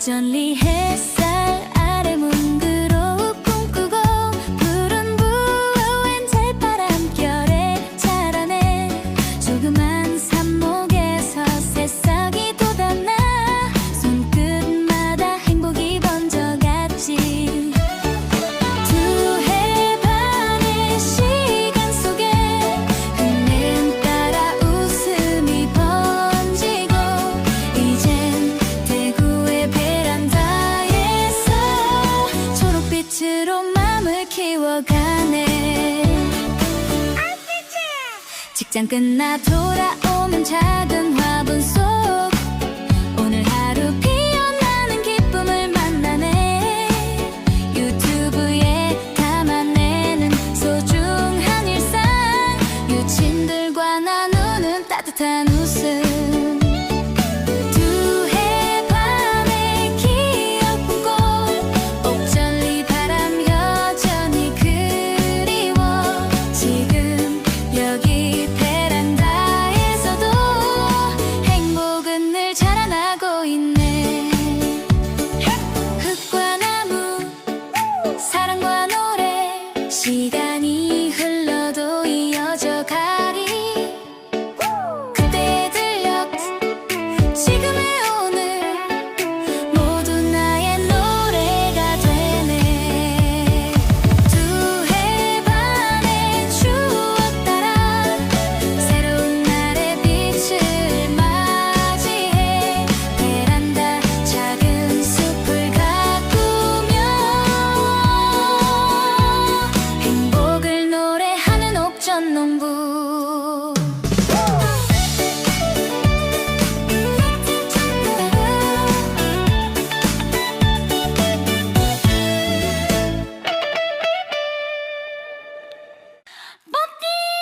Don't leave his 키워가네. 직장 끝나 돌아오면 자기 しがに